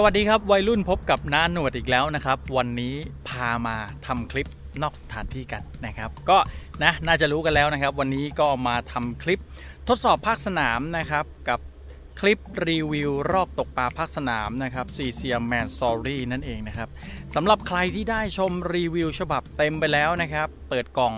สวัสดีครับ วัยรุ่นพบกับน้าหนวดอีกแล้วนะครับ วันนี้พามาทำคลิปนอกสถานที่กันนะครับ ก็นะน่าจะรู้กันแล้วนะครับ วันนี้ก็มาทำคลิปทดสอบภาคสนามนะครับ กับคลิปรีวิวรอบตกปลาภาคสนามนะครับซีเซียแมนซอรี่นั่นเองนะครับสำหรับใครที่ได้ชมรีวิวฉบับเต็มไปแล้วนะครับ เปิดกล่อง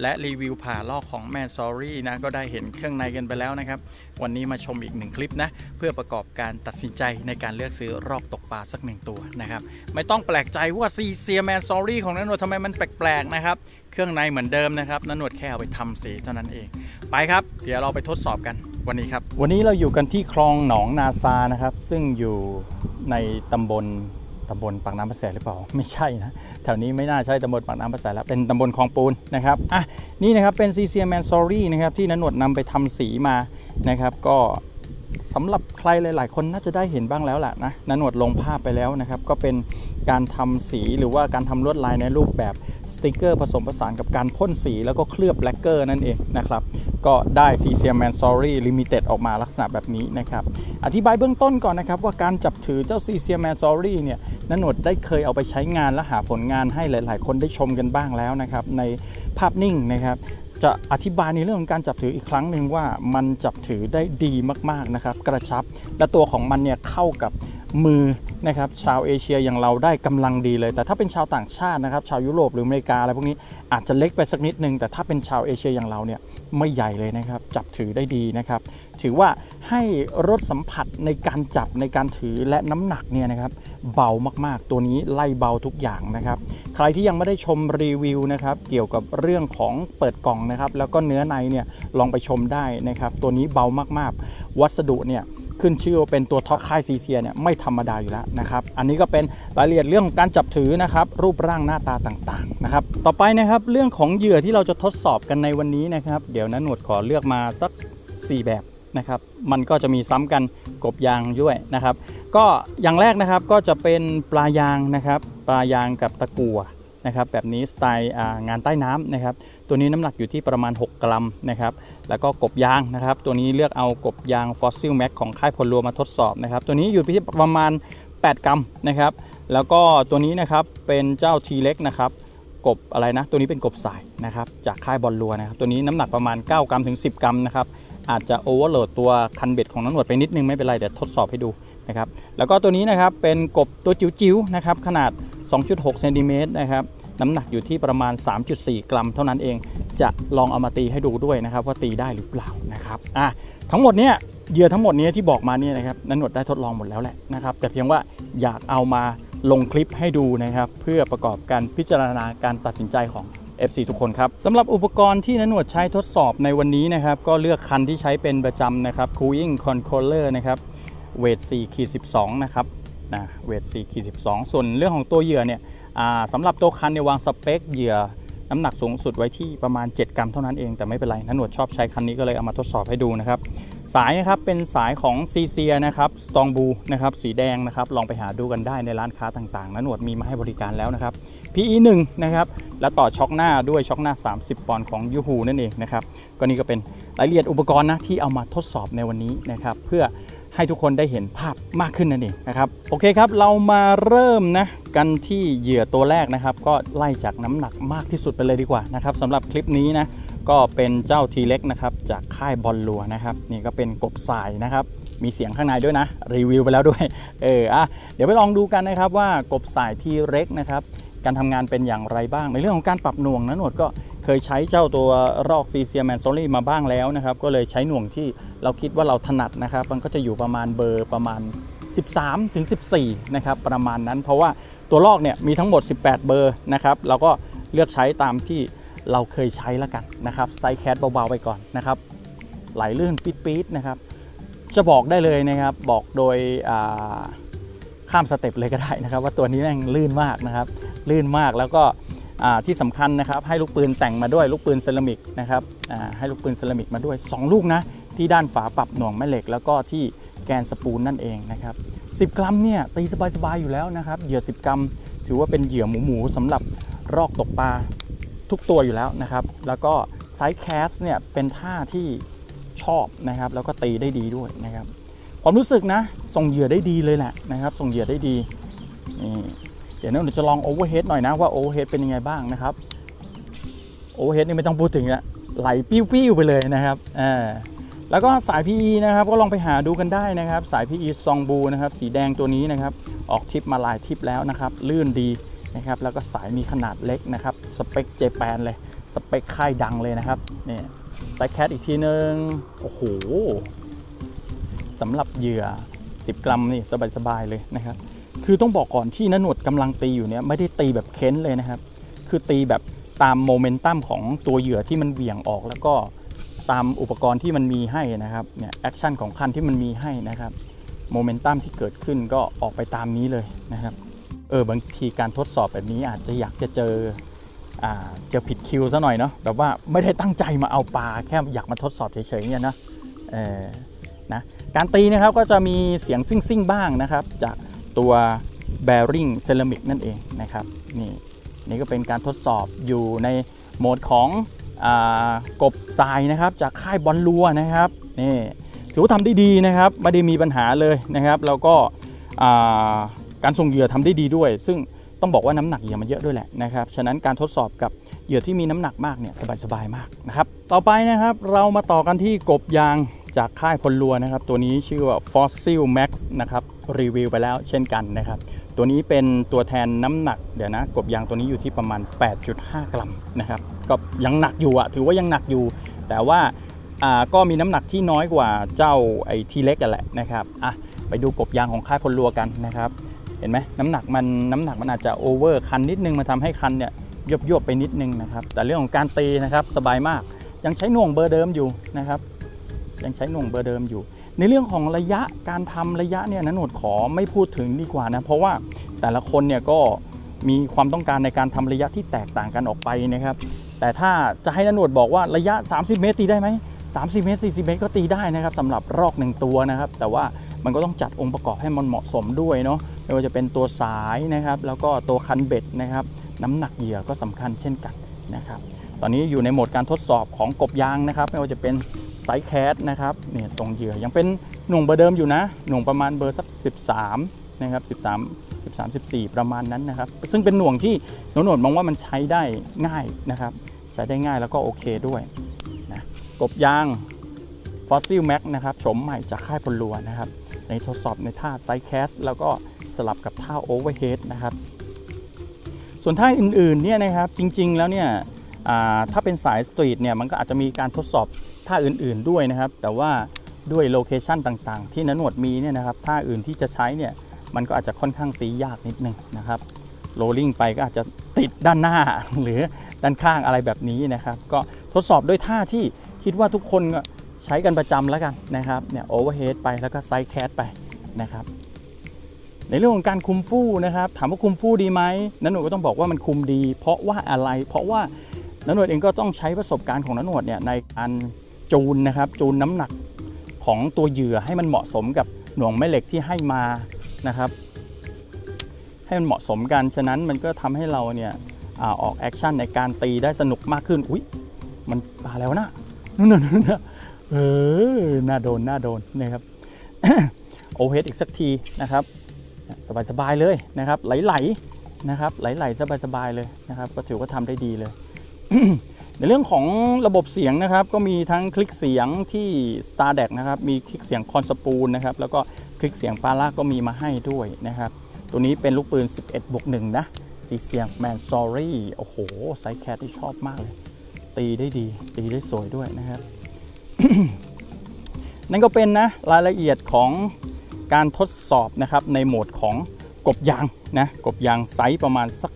และรีวิวผ่าลอกของแมนซอรี่นะก็ได้เห็นเครื่องในกันไปแล้วนะครับ วันนี้มาชมอีกหนึ่งคลิปนะ เพื่อประกอบการตัดสินใจในการเลือกซื้อรอกตกปลาสักหนึ่งตัวนะครับ ไม่ต้องแปลกใจว่าซีเซียแมนซอรี่ของนันนวดทำไมมันแปลกๆนะครับ เครื่องในเหมือนเดิมนะครับนันนวดแค่เอาไปทำสีเท่านั้นเอง ไปครับ เดี๋ยวเราไปทดสอบกันวันนี้ครับ วันนี้เราอยู่กันที่คลองหนองนาซานะครับ ซึ่งอยู่ในตำบลตำบลปากน้ำประแสหรือเปล่า ไม่ใช่นะ แถวนี้ไม่น่าใช่ตำบลปากน้ำประแสแล้ว เป็นตำบลคลองปูนนะครับ อะ นี่นะครับ เป็นซีเซียแมนซอรี่นะครับ ที่นันนวดนำไปทำสีมา นะครับ ก็สำหรับใครหลาย ๆ คนน่าจะได้เห็นบ้างแล้วแหละนะนันวดลงภาพไปแล้วนะครับ ก็เป็นการทำสีหรือว่าการทำลวดลายในรูปแบบสติกเกอร์ผสมผสานกับการพ่นสีแล้วก็เคลือบแบล็กเกอร์นั่นเองนะครับ ก็ได้ c c m Man Sorry Limited ออกมาลักษณะแบบนี้นะครับ อธิบายเบื้องต้นก่อนนะครับ ว่าการจับถือเจ้า c c m Man Sorry เนี่ยนันนวดได้เคยเอาไปใช้งานและหาผลงานให้หลาย ๆ คนได้ชมกันบ้างแล้วนะครับ ในภาพนิ่งนะครับ จะอธิบายในเรื่องของการจับถืออีกครั้งหนึ่งว่ามันจับถือได้ดีมากๆนะครับ กระชับ และตัวของมันเนี่ยเข้ากับมือนะครับชาวเอเชียอย่างเราได้กำลังดีเลย แต่ถ้าเป็นชาวต่างชาตินะครับ ชาวยุโรปหรืออเมริกาอะไรพวกนี้อาจจะเล็กไปสักนิดนึง แต่ถ้าเป็นชาวเอเชียอย่างเราเนี่ยไม่ใหญ่เลยนะครับ จับถือได้ดีนะครับ ถือว่าให้รสสัมผัสในการจับในการถือและน้ำหนักเนี่ยนะครับเบามากๆ ตัวนี้ไล่เบาทุกอย่างนะครับ ใครที่ยังไม่ได้ชมรีวิวนะครับเกี่ยวกับเรื่องของเปิดกล่องนะครับ แล้วก็เนื้อในเนี่ยลองไปชมได้นะครับ ตัวนี้เบามากๆ วัสดุเนี่ยขึ้นชื่อว่าเป็นตัวท็อปค่ายซีเซียเนี่ยไม่ธรรมดาอยู่แล้วนะครับ อันนี้ก็เป็นรายละเอียดเรื่องของการจับถือนะครับ รูปร่างหน้าตาต่างๆนะครับ ต่อไปนะครับเรื่องของเหยื่อที่เราจะทดสอบกันในวันนี้นะครับ เดี๋ยวนะหนวดขอเลือกมาสัก 4 แบบนะครับ มันก็จะมีซ้ำกันกบยางด้วยนะครับ ก็อย่างแรกนะครับก็จะเป็นปลายางนะครับ ปลายางกับตะกั่วนะครับแบบนี้สไตล์งานใต้น้ำนะครับตัวนี้น้ำหนักอยู่ที่ประมาณ 6 กรัมนะครับแล้วก็กบยางนะครับ ตัวนี้เลือกเอากบยางฟอสซิลแม็กของค่ายพลรัวมาทดสอบนะครับตัวนี้อยู่ที่ประมาณ 8 กรัมนะครับแล้วก็ตัวนี้นะครับเป็นเจ้าทีเล็กนะครับกบอะไรนะตัวนี้เป็นกบสายนะครับจากค่ายบอลลัวนะครับตัวนี้น้ำหนักประมาณ 9 กรัมถึง 10 กรัมนะครับอาจจะโอเวอร์โหลดตัวคันเบ็ดของน้ำหนวดไปนิดนึงไม่เป็นไรแต่ทดสอบให้ดูนะครับแล้วก็ตัวนี้นะครับเป็นกบตัวจิ๋วๆนะครับขนาด 2.6เซนติเมตรนะครับน้ำหนักอยู่ที่ประมาณ 3.4 กรัม เท่านั้นเองจะลองเอามาตีให้ดูด้วยนะครับ ว่าตีได้หรือเปล่านะครับอะทั้งหมดเนี้ยเหยื่อทั้งหมดเนี้ยที่บอกมาเนี่ยนะครับนันหนวดได้ทดลองหมดแล้วแหละนะครับ แต่เพียงว่าอยากเอามาลงคลิปให้ดูนะครับ เพื่อประกอบการพิจารณาการตัดสินใจของ FC ทุกคนครับสำหรับอุปกรณ์ที่นันหนวดใช้ทดสอบในวันนี้นะครับ ก็เลือกคันที่ใช้เป็นประจำนะครับ Cooling Controller นะครับเวท4ขีด12นะครับ นะเวท4ขีด12 ส่วนเรื่องของตัวเหยื่อเนี่ยสำหรับตัวคันเนี่ยวางสเปคเหยื่อน้ำหนักสูงสุดไว้ที่ประมาณ 7 กรัมเท่านั้นเองแต่ไม่เป็นไรนันหนวดชอบใช้คันนี้ก็เลยเอามาทดสอบให้ดูนะครับ สายนะครับเป็นสายของซีเซียนะครับสตองบูนะครับสีแดงนะครับลองไปหาดูกันได้ในร้านค้าต่างๆนันหนวดมีมาให้บริการแล้วนะครับ PE 1 นะครับและต่อช็อคหน้าด้วยช็อคหน้า 30 ปอนด์ของยูฮูนั่นเองนะครับก็นี่ก็เป็นรายละเอียดอุปกรณ์นะที่เอามาทดสอบในวันนี้นะครับเพื่อ ให้ทุกคนได้เห็นภาพมากขึ้นนั่นเองนะครับโอเคครับเรามาเริ่มนะกันที่เหยื่อตัวแรกนะครับ ก็ไล่จากน้ำหนักมากที่สุดไปเลยดีกว่านะครับสำหรับคลิปนี้นะก็เป็นเจ้าทีเล็กนะครับจากค่ายบอลลัวนะครับนี่ก็เป็นกบสายนะครับมีเสียงข้างในด้วยนะ รีวิวไปแล้วด้วยเอออะเดี๋ยวไปลองดูกันนะครับว่ากบสายทีเล็กนะครับการทำงานเป็นอย่างไรบ้างในเรื่องของการปรับหน่วงนะหนวดก็ เคยใช้เจ้าตัวรอกซีเซียแมนโซลี่มาบ้างแล้วนะครับ ก็เลยใช้หน่วงที่เราคิดว่าเราถนัดนะครับ มันก็จะอยู่ประมาณเบอร์ประมาณ 13ถึง14 นะครับประมาณนั้น เพราะว่าตัวลอกเนี่ยมีทั้งหมด 18 เบอร์นะครับเราก็เลือกใช้ตามที่เราเคยใช้แล้วกันนะครับไซส์แคสเบาๆไปก่อนนะครับไหลลื่นปี๊ดๆนะครับ จะบอกได้เลยนะครับบอกโดยข้ามสเต็ปเลยก็ได้นะครับ ว่าตัวนี้แม่งลื่นมากนะครับ ลื่นมากแล้วก็ ที่สำคัญนะครับให้ลูกปืนแต่งมาด้วยลูกปืนเซรามิกนะครับให้ลูกปืนเซรามิกมาด้วย 2 ลูกนะที่ด้านฝาปรับหน่วงแม่เหล็ก แล้วก็ที่แกนสปูลนั่นเองนะครับ10 กรัมเนี่ยตีสบายๆอยู่แล้วนะครับเหยื่อ 10 กรัม ถือว่าเป็นเหยื่อหมูหมูๆสำหรับรอกตกปลาทุกตัวอยู่แล้วนะครับ แล้วก็ไซส์แคสเนี่ยเป็นท่าที่ชอบนะครับ แล้วก็ตีได้ดีด้วยนะครับความรู้สึกนะส่งเหยื่อได้ดีเลยแหละนะครับ ส่งเหยื่อได้ดีนี่ เดี๋ยวนะหนูจะลองโอเวอร์เฮดหน่อยนะว่าโอเวอร์เฮดเป็นยังไงบ้างนะครับโอเวอร์เฮดนี่ไม่ต้องพูดถึงละไหลปิ้วๆไปเลยนะครับอ่าแล้วก็สาย PE นะครับก็ลองไปหาดูกันได้นะครับ สาย PE ซองบูนะครับสีแดงตัวนี้นะครับออกทิปมาหลายทิปแล้วนะครับลื่นดีนะครับแล้วก็สายมีขนาดเล็กนะครับสเปคเจแปนเลยสเปคค่ายดังเลยนะครับนี่สายแคทอีกทีนึงโอ้โหสำหรับเหยื่อ 10 กรัมนี่สบายๆเลยนะครับ คือต้องบอกก่อนที่นหนวดกำลังตีอยู่เนี่ยไม่ได้ตีแบบเค้นเลยนะครับ คือตีแบบตามโมเมนตัมของตัวเหยื่อที่มันเหวี่ยงออก แล้วก็ตามอุปกรณ์ที่มันมีให้นะครับเนี่ยแอคชั่นของคันที่มันมีให้นะครับโมเมนตัมที่เกิดขึ้นก็ออกไปตามนี้เลยนะครับเออบางทีการทดสอบแบบนี้อาจจะอยากจะเจออ่าเจอผิดคิวซะหน่อยเนาะแบบว่าไม่ได้ตั้งใจมาเอาปลาแค่อยากมาทดสอบเฉยๆเนี่ยนะเออนะการตีนะครับก็จะมีเสียงซิ่งๆบ้างนะครับ จาก ตัว bearing ceramic นั่นเองนะครับนี่นี่ก็เป็นการทดสอบอยู่ในโหมดของอกบทรายนะครับ จากค่ายบอลลัวนะครับนี่ถือว่าทำได้ดีนะครับไม่ได้มีปัญหาเลยนะครับแล้วก็การส่งเหยื่อทำได้ดีด้วย ซึ่งต้องบอกว่าน้ำหนักเหยื่อมันเยอะด้วยแหละนะครับฉะนั้นการทดสอบกับเหยื่อที่มีน้ำหนักมากเนี่ยสบายๆมากนะครับต่อไปนะครับเรามาต่อกันที่กบยาง จากค่ายพลลัวนะครับ ตัวนี้ชื่อว่า Fossil Max นะครับ รีวิวไปแล้วเช่นกันนะครับ ตัวนี้เป็นตัวแทนน้ำหนักเดี๋ยวนะ กบยางตัวนี้อยู่ที่ประมาณ 8.5 กรัมนะครับ ก็ยังหนักอยู่อะถือว่ายังหนักอยู่ แต่ว่าอ่าก็มีน้ำหนักที่น้อยกว่าเจ้าไอ้ทีเล็กกันแหละนะครับอะไปดูกบยางของค่ายพลลัวกันนะครับ เห็นไหมน้ำหนักมันน้ำหนักมันอาจจะโอเวอร์คันนิดนึงมาทำให้คันเนี่ยยบยบไปนิดนึงนะครับ แต่เรื่องของการตีนะครับสบายมากยังใช้น่วงเบอร์เดิมอยู่นะครับ ยังใช้หน่วงเบอร์เดิมอยู่ ในเรื่องของระยะการทำระยะเนี่ยนะหนวดขอไม่พูดถึงดีกว่านะ เพราะว่าแต่ละคนเนี่ยก็มีความต้องการในการทำระยะที่แตกต่างกันออกไปนะครับ แต่ถ้าจะให้นหนวดบอกว่าระยะ 30 เมตรตีได้ไหม30 เมตร 40 เมตรก็ตีได้นะครับสำหรับรอกหนึ่งตัวนะครับ แต่ว่ามันก็ต้องจัดองค์ประกอบให้มันเหมาะสมด้วยเนาะไม่ว่าจะเป็นตัวสายนะครับ แล้วก็ตัวคันเบ็ดนะครับ น้ำหนักเหยื่อก็สำคัญเช่นกันนะครับ ตอนนี้อยู่ในโหมดการทดสอบของกบยางนะครับ ไม่ว่าจะเป็น ไซส์แคสนะครับเนี่ยทรงเหยื่อยังเป็นหน่วงเบอร์เดิมอยู่นะ หน่วงประมาณเบอร์สัก 13นะครับ13 13 14 ประมาณนั้นนะครับ ซึ่งเป็นหน่วงที่หนวดมองว่ามันใช้ได้ง่ายนะครับ ใช้ได้ง่ายแล้วก็โอเคด้วยนะกบยาง Fossil Max นะครับโฉมใหม่จากค่ายพลัวนะครับ ในทดสอบในท่าไซส์แคสแล้วก็สลับกับท่าโอเวอร์เฮดนะครับ ส่วนท่าอื่นๆเนี่ยนะครับจริงๆแล้วเนี่ยถ้าเป็นสายสตรีทเนี่ยมันก็อาจจะมีการทดสอบ ท่าอื่นๆด้วยนะครับ แต่ว่าด้วยโลเคชันต่างๆ ที่นันหนวดมีเนี่ยนะครับท่าอื่นที่จะใช้เนี่ยมันก็อาจจะค่อนข้างตียากนิดนึงนะครับโรลลิ่งไปก็อาจจะติดด้านหน้าหรือด้านข้างอะไรแบบนี้นะครับ ก็ทดสอบด้วยท่าที่คิดว่าทุกคนก็ใช้กันประจำแล้วกันนะครับเนี่ยโอเวอร์เฮดไปแล้วก็ไซด์แคสไปนะครับ ในเรื่องของการคุมฟู่นะครับ ถามว่าคุมฟู่ดีไหมนันหนวดก็ต้องบอกว่ามันคุมดี เพราะว่าอะไร เพราะว่านันหนวดเองก็ต้องใช้ประสบการณ์ของนันหนวดเนี่ยในการ จูนนะครับจูนน้ำหนักของตัวเหยื่อให้มันเหมาะสมกับหน่วงแม่เหล็กที่ให้มานะครับ ให้มันเหมาะสมกันฉะนั้นมันก็ทำให้เราเนี่ยอออกแอคชั่นในการตีได้สนุกมากขึ้นอุ๊ยมันปลาแล้วนะนู่นน่ะนู่นน่ะเออน่าโดนน่าโดนนะครับโอเฮดอีกสักทีนะครับ สบายๆเลยนะครับ ไหลๆนะครับ ไหลๆสบายๆเลยนะครับ ก็ถือว่าทำได้ดีเลย ในเรื่องของระบบเสียงนะครับ ก็มีทั้งคลิกเสียงที่ Star d e c นะครับ มีคลิกเสียงคอนสปูลนะครับ แล้วก็คลิกเสียงปาร่าก็มีมาให้ด้วยนะครับ ตัวนี้เป็นลูกปืน 11บวก1นะ สีเสียงแมนซอรี่โอ้โหไซแคทที่ชอบมากเลย ตีได้ดี ตีได้สวยด้วยนะครับ นั่นก็เป็นนะรายละเอียดของการทดสอบนะครับในโหมดของกบยางนะกบยางไซส์ประมาณสัก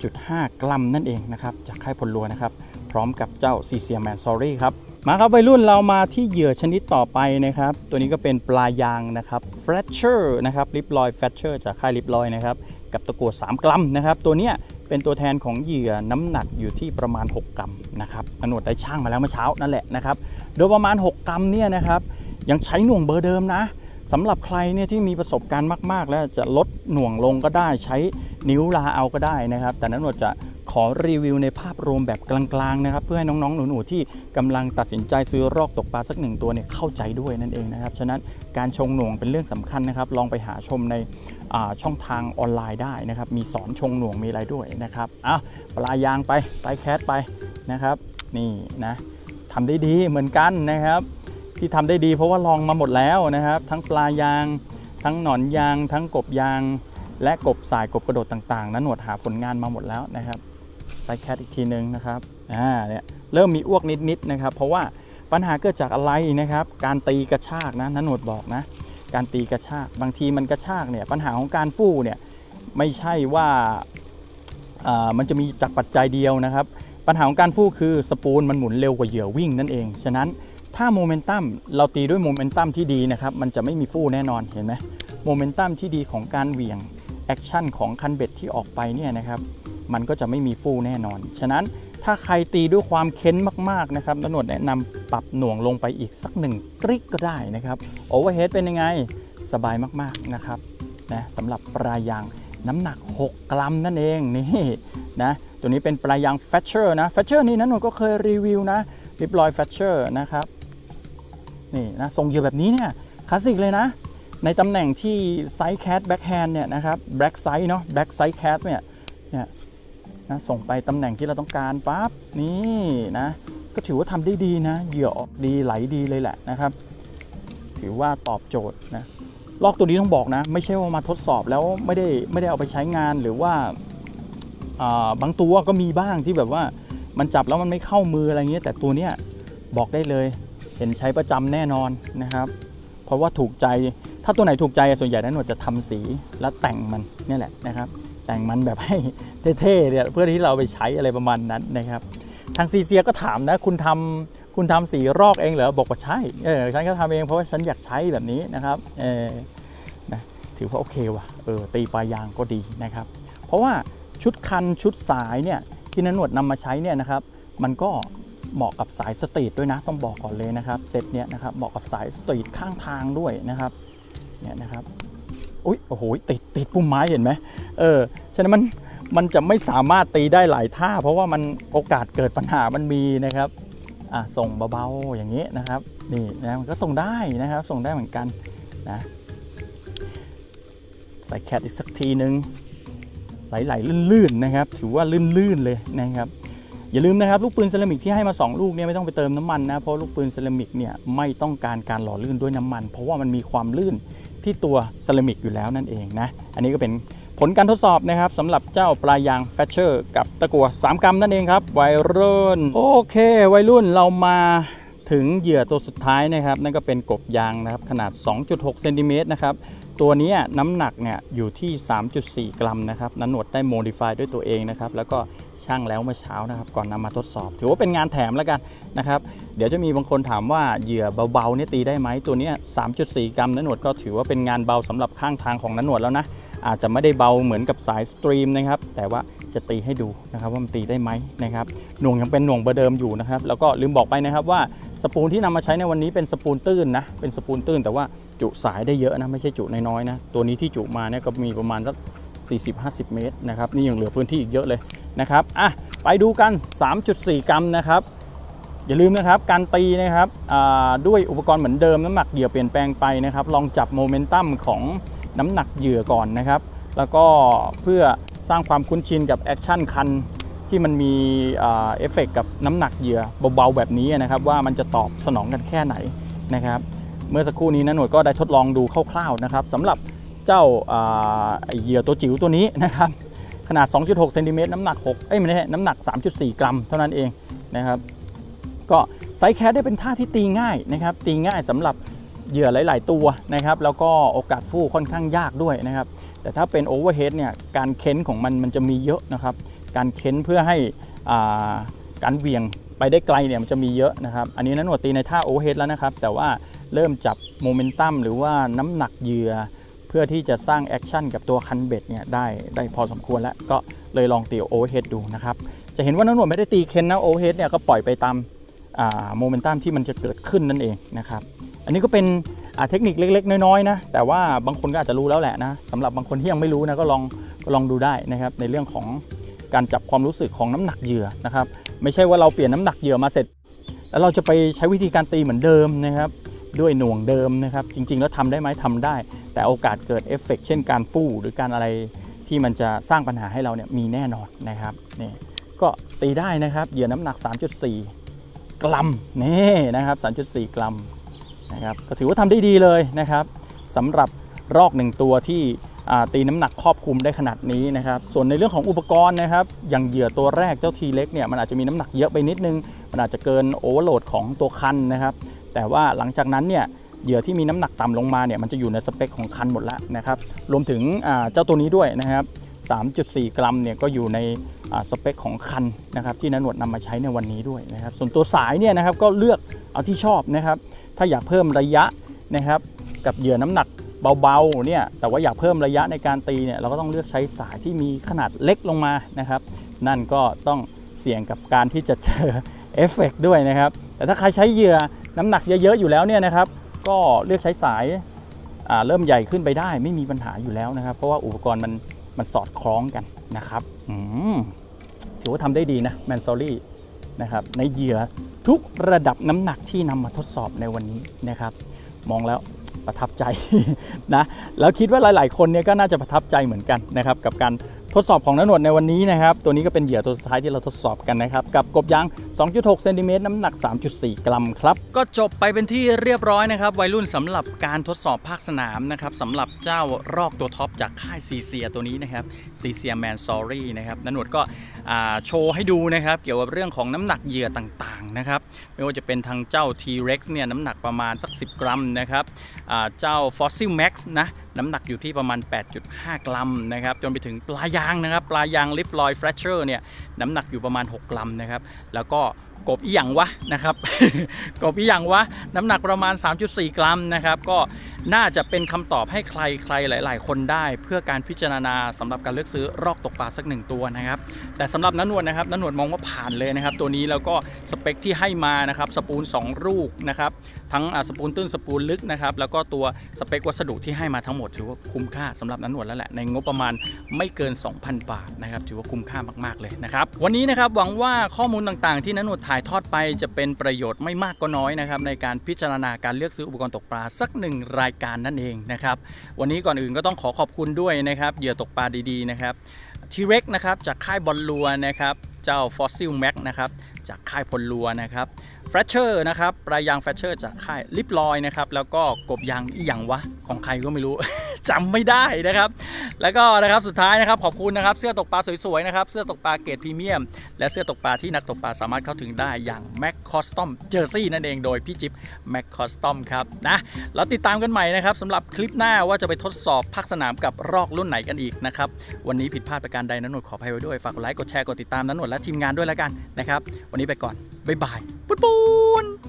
8.5 กรัมนั่นเองนะครับ จากค่ายพลลัวนะครับ ร้อมกับเจ้าซีเซียแมนซอรี่ครับ มาครับวัยรุ่นเรามาที่เหยื่อชนิดต่อไปนะครับ ตัวนี้ก็เป็นปลายางนะครับแฟลชเชอร์นะครับลิปลอยแฟลชเชอร์จากค่ายลิปลอยนะครับกับตะกั่ว3กรัมนะครับตัวเนี้ยเป็นตัวแทนของเหยื่อน้ำหนักอยู่ที่ประมาณ 6 กรัมนะครับอนุดได้ช่างมาแล้วเมื่อเช้านั่นแหละนะครับโดยประมาณ 6 กรัมเนี่ยนะครับยังใช้หน่วงเบอร์เดิมนะสำหรับใครเนี่ยที่มีประสบการณ์มาก ๆ แล้วจะลดหน่วงลงก็ได้ใช้นิ้วลาเอาก็ได้นะครับ แต่นั้นหนวดจะ ขอรีวิวในภาพรวมแบบกลางๆนะครับ เพื่อให้น้องๆ หนูๆ ที่กำลังตัดสินใจซื้อรอกตกปลาสักหนึ่งตัวเนี่ยเข้าใจด้วยนั่นเองนะครับ ฉะนั้นการชงหน่วงเป็นเรื่องสำคัญนะครับ ลองไปหาชมในช่องทางออนไลน์ได้นะครับ มีสอนชงหน่วงมีอะไรด้วยนะครับอ้าวปลายางไปไซแคทไปนะครับ นี่นะทำได้ดีเหมือนกันนะครับ ที่ทำได้ดีเพราะว่าลองมาหมดแล้วนะครับ ทั้งปลายาง ทั้งหนอนยาง ทั้งกบยางและกบสายกบกระโดดต่างๆนะหนวดหาผลงานมาหมดแล้วนะครับ ไซแคทอีกทีนึงนะครับอ่าเนี่ยเริ่มมีอ้วกนิดๆนะครับ เพราะว่าปัญหาเกิดจากอะไรนะครับ การตีกระชากนะนันหนวดบอกนะ การตีกระชากบางทีมันกระชากเนี่ยปัญหาของการฟู่เนี่ยไม่ใช่ว่าอ่ามันจะมีจากปัจจัยเดียวนะครับ ปัญหาของการฟู่คือสปูลมันหมุนเร็วกว่าเหยื่อวิ่งนั่นเอง ฉะนั้นถ้าโมเมนตัมเราตีด้วยโมเมนตัมที่ดีนะครับ มันจะไม่มีฟู่แน่นอนเห็นไหมโมเมนตัมที่ดีของการเหวี่ยงแอคชั่นของคันเบ็ดที่ออกไปเนี่ยนะครับ มันก็จะไม่มีฟู่แน่นอน ฉะนั้นถ้าใครตีด้วยความเค้นมากๆนะครับตำรวจแนะนำปรับหน่วงลงไปอีกสักหนึ่งกริกก็ได้นะครับโอเวอร์เฮดเป็นยังไงสบายมากๆนะครับนะสำหรับปลายางน้ำหนัก 6 กรัมนั่นเองนี่นะตัวนี้เป็นปลายางแฟชเชอร์นะแฟชเชอร์นี่นะหนูก็เคยรีวิวนะริบลอยแฟชเชอร์นะครับนี่นะทรงเหยื่อแบบนี้เนี่ยคลาสสิกเลยนะ ในตำแหน่งที่ไซส์แคสแบ็คแฮนด์เนี่ยนะครับแบ็คไซส์เนาะแบ็คไซส์แคสเนี่ยเนี่ย นะส่งไปตำแหน่งที่เราต้องการปั๊บนี่นะก็ถือว่าทำได้ดีนะเหยื่อออกดีไหลดีเลยแหละนะครับ ถือว่าตอบโจทย์นะลอกตัวนี้ต้องบอกนะ ไม่ใช่ว่ามาทดสอบแล้วไม่ได้ไม่ได้เอาไปใช้งานหรือว่าบางตัวก็มีบ้างที่แบบว่ามันจับแล้วมันไม่เข้ามืออะไรเงี้ยแต่ตัวเนี้ยบอกได้เลย เห็นใช้ประจำแน่นอนนะครับ เพราะว่าถูกใจถ้าตัวไหนถูกใจส่วนใหญ่นั้นหนวดจะทำสีแล้วแต่งมันนี่แหละนะครับ แต่งมันแบบให้เท่ๆเนี่ยเพื่อที่เราไปใช้อะไรประมาณนั้นนะครับ ทางซีเซียก็ถามนะคุณทำคุณทำสีรอกเองเหรอบอกว่าใช่เออฉันก็ทำเองเพราะว่าฉันอยากใช้แบบนี้นะครับเออนะถือว่าโอเคว่ะเออตีปลายางก็ดีนะครับ เพราะว่าชุดคันชุดสายเนี่ยที่นันวดนำมาใช้เนี่ยนะครับ มันก็เหมาะกับสายสตรีทด้วยนะต้องบอกก่อนเลยนะครับเซตเนี้ยนะครับเหมาะกับสายสตรีทข้างทางด้วยนะครับเนี่ยนะครับ อุ้ยโอ้โหติดติดปุ่มไม้เห็นไหมเออฉะนั้นมันมันจะไม่สามารถตีได้หลายท่า เพราะว่ามันโอกาสเกิดปัญหามันมีนะครับอะส่งเบาๆอย่างนี้นะครับนี่นะมันก็ส่งได้นะครับ ส่งได้เหมือนกันนะใส่แคทอีกสักทีนึงไหลๆลื่นๆนะครับ ถือว่าลื่นๆเลยนะครับอย่าลืมนะครับลูกปืนเซรามิกที่ให้มา 2 ลูกเนี่ยไม่ต้องไปเติมน้ำมันนะเพราะลูกปืนเซรามิกเนี่ยไม่ต้องการการหล่อลื่นด้วยน้ำมัน เพราะว่ามันมีความลื่น ที่ตัวเซรามิกอยู่แล้วนั่นเองนะ อันนี้ก็เป็นผลการทดสอบนะครับสำหรับเจ้าปลายางแฟชเชอร์กับตะกัว3กรัมนั่นเองครับ วัยรุ่น โอเค วัยรุ่นเรามาถึงเหยื่อตัวสุดท้ายนะครับ นั่นก็เป็นกบยางนะครับ ขนาด 2.6เซนติเมตรนะครับ ตัวนี้น้ำหนักเนี่ยอยู่ที่ 3.4 กรัมนะครับนันหนวดได้โมดิฟายด้วยตัวเองนะครับ แล้วก็ช่างแล้วเมื่อเช้านะครับ ก่อนนำมาทดสอบ ถือว่าเป็นงานแถมแล้วกันนะครับ เดี๋ยวจะมีบางคนถามว่าเหยื่อเบาๆเนี่ยตีได้ไหมตัวนี้3.4 กรัมนันหนวดก็ถือว่าเป็นงานเบาสำหรับข้างทางของนันหนวดแล้วนะอาจจะไม่ได้เบาเหมือนกับสายสตรีมนะครับ แต่ว่าจะตีให้ดูนะครับว่ามันตีได้ไหมนะครับหน่วงยังเป็นหน่วงเบอร์เดิมอยู่นะครับ แล้วก็ลืมบอกไปนะครับว่าสปูลที่นำมาใช้ในวันนี้เป็นสปูลตื้นนะเป็นสปูลตื้น แต่ว่าจุสายได้เยอะนะไม่ใช่จุน้อยๆนะตัวนี้ที่จุมาเนี่ยก็มีประมาณสัก40-50 เมตรนะครับนี่ยังเหลือพื้นที่อีกเยอะเลยนะครับอะไปดูกัน 3.4 กรัมนะครับ อย่าลืมนะครับการตีนะครับด้วยอุปกรณ์เหมือนเดิมน้ำหนักเหยื่อเปลี่ยนแปลงไปนะครับ ลองจับโมเมนตัมของน้ำหนักเหยื่อก่อนนะครับ แล้วก็เพื่อสร้างความคุ้นชินกับแอคชั่นคันที่มันมีเอฟเฟกกับน้ำหนักเหยื่อเบาๆแบบนี้นะครับ ว่ามันจะตอบสนองกันแค่ไหนนะครับ เมื่อสักครู่นี้นะหน่วยก็ได้ทดลองดูคร่าวๆนะครับสำหรับเจ้าเหยื่อตัวจิ๋วตัวนี้นะครับขนาด 2.6 เซนติเมตรน้ำหนัก6เอ้ยไม่ใช่น้ำหนัก 3.4 กรัม เท่านั้นเองนะครับ ก็ไซส์แคสได้เป็นท่าที่ตีง่ายนะครับตีง่ายสำหรับเหยื่อหลาย ๆ ตัวนะครับแล้วก็โอกาสฟู่ค่อนข้างยากด้วยนะครับแต่ถ้าเป็นโอเวอร์เฮดเนี่ยการเค้นของมันมันจะมีเยอะนะครับการเค้นเพื่อให้อ่าการเวียงไปได้ไกลเนี่ยมันจะมีเยอะนะครับอันนี้นั้นหนวดตีในท่าโอเวอร์เฮดแล้วนะครับแต่ว่าเริ่มจับโมเมนตัมหรือว่าน้ำหนักเหยื่อเพื่อที่จะสร้างแอคชั่นกับตัวคันเบ็ดเนี่ยได้ได้พอสมควรแล้วก็เลยลองตีโอเวอร์เฮดดูนะครับจะเห็นว่านักหนวดไม่ได้ตีเค้นนะโอเวอร์เฮดเนี่ยก็ปล่อยไปตาม โมเมนตัมที่มันจะเกิดขึ้นนั่นเองนะครับ อันนี้ก็เป็นเทคนิคเล็ก ๆ น้อยๆนะแต่ว่าบางคนก็อาจจะรู้แล้วแหละนะสำหรับบางคนที่ยังไม่รู้นะก็ลองก็ลองดูได้นะครับ ในเรื่องของการจับความรู้สึกของน้ำหนักเหยื่อนะครับ ไม่ใช่ว่าเราเปลี่ยนน้ำหนักเหยื่อมาเสร็จ แล้วเราจะไปใช้วิธีการตีเหมือนเดิมนะครับ ด้วยหน่วงเดิมนะครับ จริง ๆ แล้วทำได้ไหมทำได้ แต่โอกาสเกิดเอฟเฟกต์เช่นการฟู่หรือการอะไรที่มันจะสร้างปัญหาให้เราเนี่ยมีแน่นอนนะครับนี่ก็ตีได้นะครับเหยื่อน้ำหนัก 3.4 กรัมนี่นะครับ 3.4 กรัมนะครับก็ถือว่าทำได้ดีเลยนะครับสำหรับรอกหนึ่งตัวที่ตีน้ำหนักครอบคลุมได้ขนาดนี้นะครับ ส่วนในเรื่องของอุปกรณ์นะครับ อย่างเหยื่อตัวแรกเจ้าทีเล็กเนี่ยมันอาจจะมีน้ำหนักเยอะไปนิดนึง มันอาจจะเกินโอเวอร์โหลดของตัวคันนะครับ แต่ว่าหลังจากนั้นเนี่ยเหยื่อที่มีน้ำหนักต่ำลงมาเนี่ยมันจะอยู่ในสเปคของคันหมดแล้วนะครับ รวมถึงเจ้าตัวนี้ด้วยนะครับ 3.4 กรัมเนี่ยก็อยู่ในสเปคของคันนะครับที่นันหนวดนำมาใช้ในวันนี้ด้วยนะครับส่วนตัวสายเนี่ยนะครับก็เลือกเอาที่ชอบนะครับ ถ้าอยากเพิ่มระยะนะครับกับเหยื่อน้ำหนักเบาๆเนี่ยแต่ว่าอยากเพิ่มระยะในการตีเนี่ยเราก็ต้องเลือกใช้สายที่มีขนาดเล็กลงมานะครับ นั่นก็ต้องเสี่ยงกับการที่จะเจอเอฟเฟกต์ด้วยนะครับ แต่ถ้าใครใช้เหยื่อน้ำหนักเยอะๆอยู่แล้วเนี่ยนะครับ ก็เลือกใช้สายเริ่มใหญ่ขึ้นไปได้ ไม่มีปัญหาอยู่แล้วนะครับ เพราะว่าอุปกรณ์มัน มันสอดคล้องกันนะครับอืมถือว่าทำได้ดีนะแมนซอรี่นะครับในเหยื่อทุกระดับน้ำหนักที่นำมาทดสอบในวันนี้นะครับ มองแล้วประทับใจนะแล้วคิดว่าหลาย ๆ คนเนี่ยก็น่าจะประทับใจเหมือนกันนะครับ กับการ ทดสอบของนันหนวดในวันนี้นะครับ ตัวนี้ก็เป็นเหยื่อตัวสุดท้ายที่เราทดสอบกันนะครับ กับกบยาง 2.6เซนติเมตรน้ำหนัก 3.4 กรัมครับ ก็จบไปเป็นที่เรียบร้อยนะครับ วัยรุ่นสำหรับการทดสอบภาคสนามนะครับสำหรับเจ้ารอกตัวท็อปจากค่ายซีเซียตัวนี้นะครับซีเซียแมนซอรี่นะครับนันหนวดก็ โชว์ให้ดูนะครับ เกี่ยวกับเรื่องของน้ำหนักเหยื่อต่างๆนะครับ ไม่ว่าจะเป็นทางเจ้า T-Rex เนี่ยน้ำหนักประมาณสัก 10 กรัมนะครับเจ้า Fossil Max นะน้ำหนักอยู่ที่ประมาณ 8.5 กรัมนะครับจนไปถึงปลายางนะครับปลายาง Lift Lloyd Fletcher เนี่ยน้ำหนักอยู่ประมาณ 6 กรัมนะครับแล้วก็กบอีหยังวะนะครับกบอีหยังวะน้ำหนักประมาณ 3.4 กรัมนะครับก็ น่าจะเป็นคำตอบให้ใครใครหลาย ๆ คนได้ เพื่อการพิจารณาสำหรับการเลือกซื้อรอกตกปลาสักหนึ่งตัวนะครับ แต่สำหรับนันวดนะครับนันวดมองว่าผ่านเลยนะครับ ตัวนี้แล้วก็สเปคที่ให้มานะครับสปูล 2 ลูกนะครับทั้งสปูลตื้นสปูลลึกนะครับแล้วก็ตัวสเปควัสดุที่ให้มาทั้งหมดถือว่าคุ้มค่าสำหรับนันนวดแล้วแหละในงบประมาณไม่เกิน 2,000 บาทนะครับถือว่าคุ้มค่ามากๆเลยนะครับวันนี้นะครับหวังว่าข้อมูลต่างๆ ที่นันนวดถ่ายทอดไปจะเป็นประโยชน์ไม่มากก็น้อยนะครับในการพิจารณาการเลือกซื้ออุปกรณ์ตกปลาสักหนึ่งรายการนั่นเองนะครับ วันนี้ก่อนอื่นก็ต้องขอขอบคุณด้วยนะครับเหยื่อตกปลาดีๆนะครับทีเร็กนะครับจากค่ายบอลลัวนะครับเจ้าฟอสซิลแม็กนะครับจากค่ายพลลัวนะครับแฟชเชอร์นะครับปลายยางแฟชเชอร์จากค่ายลิปลอยนะครับแล้วก็กบยางอีหยังวะของใครก็ไม่รู้ จำไม่ได้นะครับ แล้วก็นะครับสุดท้ายนะครับขอบคุณนะครับเสื้อตกปลาสวยๆนะครับเสื้อตกปลาเกรดพรีเมียม และเสื้อตกปลาที่นักตกปลาสามารถเข้าถึงได้อย่าง Mac Custom Jersey นั่นเองโดยพี่จิ๊บ Mac Custom ครับนะแล้วติดตามกันใหม่นะครับสำหรับคลิปหน้าว่าจะไปทดสอบภาคสนามกับรอกรุ่นไหนกันอีกนะครับวันนี้ผิดพลาดประการใดนั้นหนวดขออภัยไว้ด้วยฝากกดไลค์กดแชร์กดติดตามนั้นหนวดและทีมงานด้วยแล้วกันนะครับวันนี้ไปก่อนบ๊ายบายปุ้นปุ้น